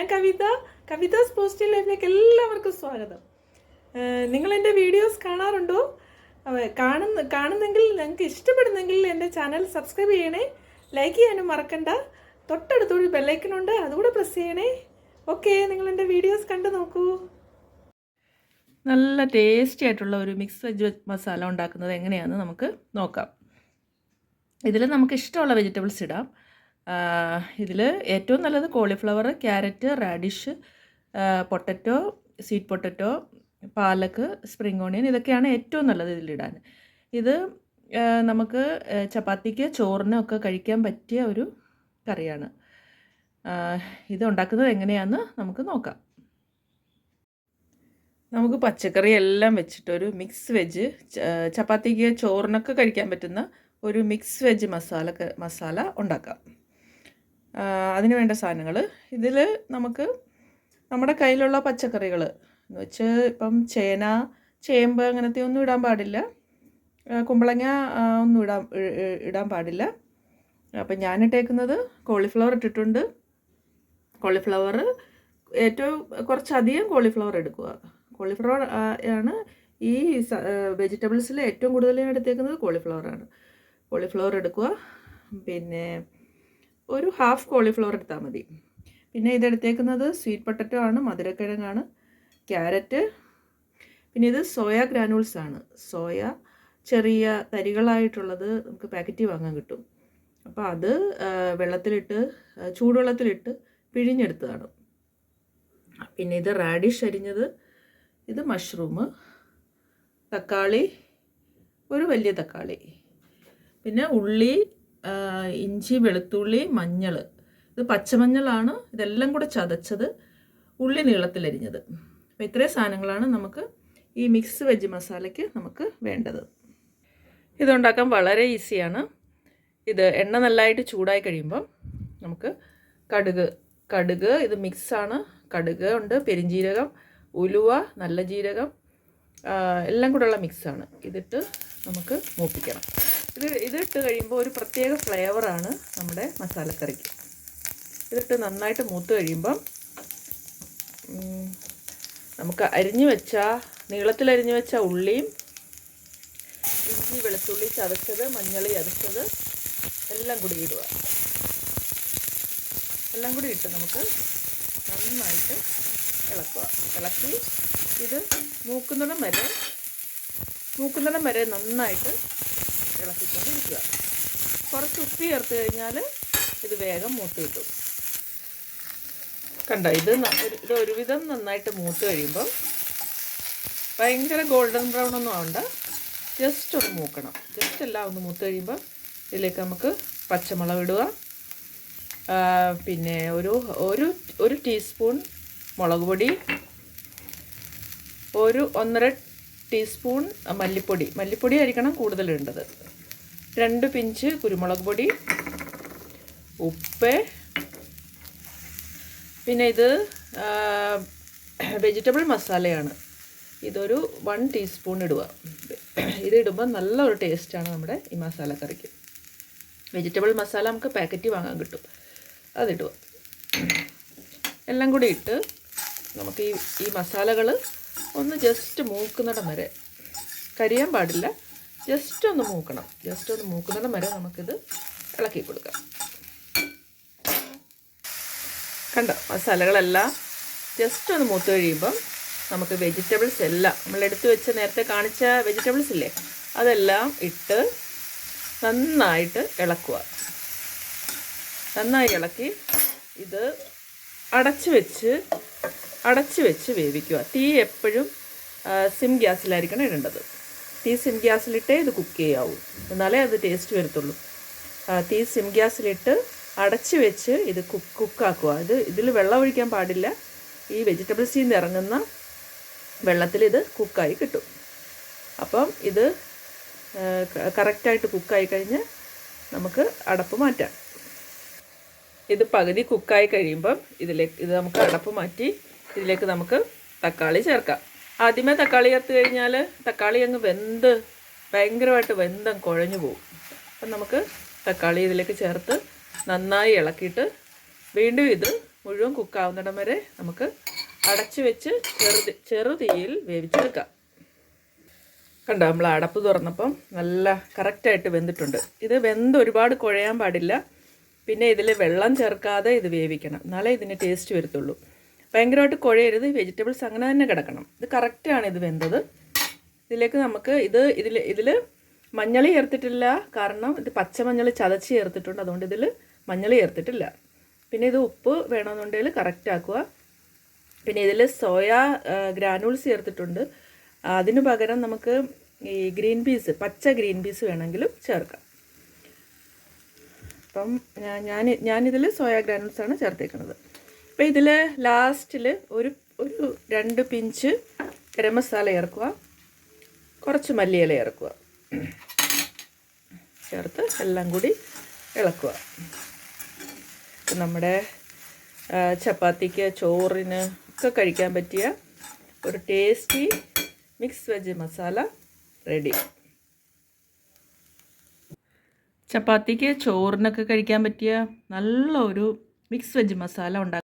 ഞാൻ കവിത കവിതാസ് പോസിറ്റീവ് ലൈഫിലേക്ക് എല്ലാവർക്കും സ്വാഗതം. നിങ്ങൾ എന്റെ വീഡിയോസ് കാണാറുണ്ടോ? കാണുന്ന കാണുന്നെങ്കിൽ നിങ്ങൾക്ക് ഇഷ്ടപ്പെടുന്നെങ്കിൽ എന്റെ ചാനൽ സബ്സ്ക്രൈബ് ചെയ്യണേ. ലൈക്ക് ചെയ്യാനും മറക്കണ്ട. തൊട്ടടുത്തൊരു ബെല്ലൈക്കനുണ്ട് അതുകൂടെ പ്രസ് ചെയ്യണേ. ഓക്കെ നിങ്ങൾ എന്റെ വീഡിയോസ് കണ്ടു നോക്കൂ. നല്ല ടേസ്റ്റി ആയിട്ടുള്ള ഒരു മിക്സ് വെജ് മസാല ഉണ്ടാക്കുന്നത് എങ്ങനെയാണെന്ന് നമുക്ക് നോക്കാം. ഇതിൽ നമുക്ക് ഇഷ്ടമുള്ള വെജിറ്റബിൾസ് ഇടാം. ഇതിൽ ഏറ്റവും നല്ലത് cauliflower carrot radish potato sweet potato പാലക്ക് സ്പ്രിംഗ് ഓണിയൻ ഇതൊക്കെയാണ് ഏറ്റവും നല്ലത് ഇതിലിടാൻ. ഇത് നമുക്ക് ചപ്പാത്തിക്ക് ചപ്പാത്തിക്ക് ചോറിനൊക്കെ കഴിക്കാൻ പറ്റിയ ഒരു കറിയാണ്. ഇത് ഉണ്ടാക്കുന്നത് എങ്ങനെയാണെന്ന് നമുക്ക് നോക്കാം. നമുക്ക് പച്ചക്കറി എല്ലാം വെച്ചിട്ടൊരു മിക്സ് വെജ് ചപ്പാത്തിക്ക് ചോറിനൊക്കെ കഴിക്കാൻ പറ്റുന്ന ഒരു മിക്സ് വെജ് മസാല മസാല ഉണ്ടാക്കാം. അതിന് വേണ്ട സാധനങ്ങൾ ഇതിൽ നമുക്ക് നമ്മുടെ കയ്യിലുള്ള പച്ചക്കറികൾ എന്ന് വെച്ച് ഇപ്പം ചേന ചേമ്പ് അങ്ങനത്തെ ഒന്നും ഇടാൻ പാടില്ല. കുമ്പളങ്ങ ഒന്നും ഇടാൻ ഇടാൻ പാടില്ല. അപ്പം ഞാൻ ഇട്ടേക്കുന്നത് കോളിഫ്ലവർ ഇട്ടിട്ടുണ്ട്. കോളിഫ്ലവർ ഏറ്റവും കുറച്ചധികം കോളിഫ്ലവർ എടുക്കുക. കോളിഫ്ലവർ ആണ് ഈ വെജിറ്റബിൾസിൽ ഏറ്റവും കൂടുതൽ ഞാൻ എടുത്തേക്കുന്നത് കോളിഫ്ലവറാണ് കോളിഫ്ലവർ എടുക്കുക. പിന്നെ ഒരു ഹാഫ് കോളിഫ്ലവർ എടുത്താൽ മതി. പിന്നെ ഇതെടുത്തേക്കുന്നത് സ്വീറ്റ് പൊട്ടറ്റോ ആണ് മധുരക്കിഴങ്ങാണ് ക്യാരറ്റ് പിന്നെ ഇത് സോയ ഗ്രാനൂൾസ് ആണ്. സോയ ചെറിയ തരികളായിട്ടുള്ളത് നമുക്ക് പാക്കറ്റിൽ വാങ്ങാൻ കിട്ടും. അപ്പോൾ അത് വെള്ളത്തിലിട്ട് ചൂടുവെള്ളത്തിലിട്ട് പിഴിഞ്ഞെടുത്തതാണ്. പിന്നെ ഇത് റാഡിഷ് അരിഞ്ഞത് ഇത് മഷ്റൂം തക്കാളി ഒരു വലിയ തക്കാളി. പിന്നെ ഉള്ളി ഇഞ്ചി വെളുത്തുള്ളി മഞ്ഞൾ ഇത് പച്ചമഞ്ഞളാണ്. ഇതെല്ലാം കൂടെ ചതച്ചത് ഉള്ളി നീളത്തിലരിഞ്ഞത് അപ്പോൾ ഇത്രയും സാധനങ്ങളാണ് നമുക്ക് ഈ മിക്സ് വെജ് മസാലയ്ക്ക് നമുക്ക് വേണ്ടത്. ഇതുണ്ടാക്കാൻ വളരെ ഈസിയാണ്. ഇത് എണ്ണ നല്ലതായിട്ട് ചൂടായി കഴിയുമ്പം നമുക്ക് കടുക് കടുക് ഇത് മിക്സാണ് കടുക് ഉണ്ട് പെരിഞ്ജീരകം ഉലുവ നല്ല ജീരകം എല്ലാം കൂടെയുള്ള മിക്സാണ് ഇതിട്ട് നമുക്ക് മൂപ്പിക്കണം. ഇത് ഇതിട്ട് കഴിയുമ്പോൾ ഒരു പ്രത്യേക ഫ്ലേവറാണ് നമ്മുടെ മസാലക്കറിക്ക്. ഇതിട്ട് നന്നായിട്ട് മൂത്ത് കഴിയുമ്പം നമുക്ക് അരിഞ്ഞു വെച്ച നീളത്തിൽ അരിഞ്ഞു വെച്ച ഉള്ളിയും ഇഞ്ചി വെളുത്തുള്ളി ചതച്ചത് മഞ്ഞളി ചതച്ചത് എല്ലാം കൂടി ഇടുക. എല്ലാം കൂടി ഇട്ട് നമുക്ക് നന്നായിട്ട് ഇളക്കുക. ഇളക്കി ഇത് മൂക്കുന്നിടം വരെ മൂക്കുന്നിടം വരെ നന്നായിട്ട് ഇളക്കിക്കൊണ്ടിരിക്കുക. കുറച്ച് ഉപ്പി ചേർത്ത് കഴിഞ്ഞാൽ ഇത് വേഗം മൂത്ത് കിട്ടും. കണ്ടോ ഇത് ഇത് ഒരുവിധം നന്നായിട്ട് മൂത്ത് കഴിയുമ്പം ഭയങ്കര ഗോൾഡൻ ബ്രൗൺ ഒന്നും ആവണ്ട. ജസ്റ്റ് ഒന്ന് മൂക്കണം. ജസ്റ്റ് എല്ലാം ഒന്ന് മൂത്ത് കഴിയുമ്പോൾ ഇതിലേക്ക് നമുക്ക് പച്ചമുളക് ഇടുക. പിന്നെ ഒരു ഒരു ഒരു ടീസ്പൂൺ മുളക് പൊടി. ഒരു ഒന്നര ടീസ്പൂൺ മല്ലിപ്പൊടി. മല്ലിപ്പൊടി ആയിരിക്കണം കൂടുതലിടേണ്ടത് രണ്ട് പിഞ്ച് കുരുമുളക് പൊടി ഉപ്പ് പിന്നെ ഇത് വെജിറ്റബിൾ മസാലയാണ്. ഇതൊരു വൺ ടീസ്പൂൺ ഇടുക. ഇത് ഇടുമ്പോൾ നല്ല ഒരു ടേസ്റ്റാണ് നമ്മുടെ ഈ മസാല കറിക്ക് വെജിറ്റബിൾ മസാല നമുക്ക് പാക്കറ്റ് വാങ്ങാൻ കിട്ടും. അതിടുക. എല്ലാം കൂടി ഇട്ട് നമുക്ക് ഈ ഈ മസാലകൾ ഒന്ന് ജസ്റ്റ് മൂക്കുന്നിടം വരെ. കരിയാൻ പാടില്ല. ജസ്റ്റ് ഒന്ന് മൂക്കണം. ജസ്റ്റ് ഒന്ന് മൂക്കുന്നിടം വരെ നമുക്കിത് ഇളക്കി കൊടുക്കാം. കണ്ടോ? മസാലകളെല്ലാം ജസ്റ്റ് ഒന്ന് മൂത്ത് കഴിയുമ്പം നമുക്ക് വെജിറ്റബിൾസ് എല്ലാം നമ്മൾ എടുത്തു വെച്ച് നേരത്തെ കാണിച്ച വെജിറ്റബിൾസ് ഇല്ലേ? അതെല്ലാം ഇട്ട് നന്നായിട്ട് ഇളക്കുക. നന്നായി ഇളക്കി ഇത് അടച്ച് വെച്ച് അടച്ച് വെച്ച് വേവിക്കുക. തീ എപ്പോഴും സിം ഗ്യാസിലായിരിക്കണം ഇടേണ്ടത്. തീ സിം ഗ്യാസിലിട്ടേ ഇത് കുക്ക് ചെയ്യാവൂ. എന്നാലേ അത് ടേസ്റ്റ് വരത്തുള്ളൂ. തീ സിം ഗ്യാസിലിട്ട് അടച്ച് വെച്ച് ഇത് കുക്ക് കുക്കാക്കുക ഇത് ഇതിൽ വെള്ളം ഒഴിക്കാൻ പാടില്ല. ഈ വെജിറ്റബിൾസിൽ നിന്ന് ഇറങ്ങുന്ന വെള്ളത്തിൽ ഇത് കുക്കായി കിട്ടും. അപ്പം ഇത് കറക്റ്റായിട്ട് കുക്കായി കഴിഞ്ഞ് നമുക്ക് അടപ്പ് മാറ്റാം. ഇത് പകുതി കുക്കായി കഴിയുമ്പം ഇതിലേക്ക് ഇത് നമുക്ക് അടപ്പ് മാറ്റി ഇതിലേക്ക് നമുക്ക് തക്കാളി ചേർക്കാം. ആദ്യമേ തക്കാളി ചേർത്ത് കഴിഞ്ഞാൽ തക്കാളി അങ്ങ് വെന്ത് ഭയങ്കരമായിട്ട് വെന്തം കുഴഞ്ഞു പോകും അപ്പം നമുക്ക് തക്കാളി ഇതിലേക്ക് ചേർത്ത് നന്നായി ഇളക്കിയിട്ട് വീണ്ടും ഇത് മുഴുവൻ കുക്കാവുന്നിടം വരെ നമുക്ക് അടച്ചു വെച്ച് ചെറുതി ചെറുതീയിൽ വേവിച്ചെടുക്കാം. കണ്ടോ നമ്മൾ അടപ്പ് തുറന്നപ്പം നല്ല കറക്റ്റായിട്ട് വെന്തിട്ടുണ്ട്. ഇത് വെന്ത് ഒരുപാട് കുഴയാൻ പാടില്ല. പിന്നെ ഇതിൽ വെള്ളം ചേർക്കാതെ ഇത് വേവിക്കണം. എന്നാലേ ഇതിന് ടേസ്റ്റ് വരത്തുള്ളൂ. ഭയങ്കരമായിട്ട് കുഴയരുത്. വെജിറ്റബിൾസ് അങ്ങനെ തന്നെ കിടക്കണം. ഇത് കറക്റ്റാണ് ഇത് വെന്തത്. ഇതിലേക്ക് നമുക്ക് ഇത് ഇതിൽ ഇതിൽ മഞ്ഞൾ ചേർത്തിട്ടില്ല കാരണം ഇത് പച്ചമഞ്ഞൾ ചതച്ച് ചേർത്തിട്ടുണ്ട്. അതുകൊണ്ട് ഇതിൽ മഞ്ഞൾ ചേർത്തിട്ടില്ല. പിന്നെ ഇത് ഉപ്പ് വേണമെന്നുണ്ടെങ്കിൽ കറക്റ്റ് ആക്കുക. പിന്നെ ഇതിൽ സോയ ഗ്രാനൂൾസ് ചേർത്തിട്ടുണ്ട്. അതിന് പകരം നമുക്ക് ഈ ഗ്രീൻ പീസ് പച്ച ഗ്രീൻ പീസ് വേണമെങ്കിലും ചേർക്കാം. അപ്പം ഞാൻ- ഞാനിതിൽ സോയ ഗ്രാനൂൾസാണ് ചേർത്തേക്കുന്നത്. അപ്പോൾ ഇതിൽ ലാസ്റ്റിൽ ഒരു ഒരു രണ്ട് പിഞ്ച് ഗരം മസാല ചേർക്കുക. കുറച്ച് മല്ലിയില ചേർക്കുക. ചേർത്ത് എല്ലാം കൂടി ഇളക്കുക. നമ്മുടെ ചപ്പാത്തിക്ക് ചോറിന് ഒക്കെ കഴിക്കാൻ പറ്റിയ ഒരു tasty mix veg masala ready. ചപ്പാത്തിക്ക് ചോറിനൊക്കെ കഴിക്കാൻ പറ്റിയ നല്ല ഒരു മിക്സ് വെജ് മസാല ഉണ്ടാക്കാം.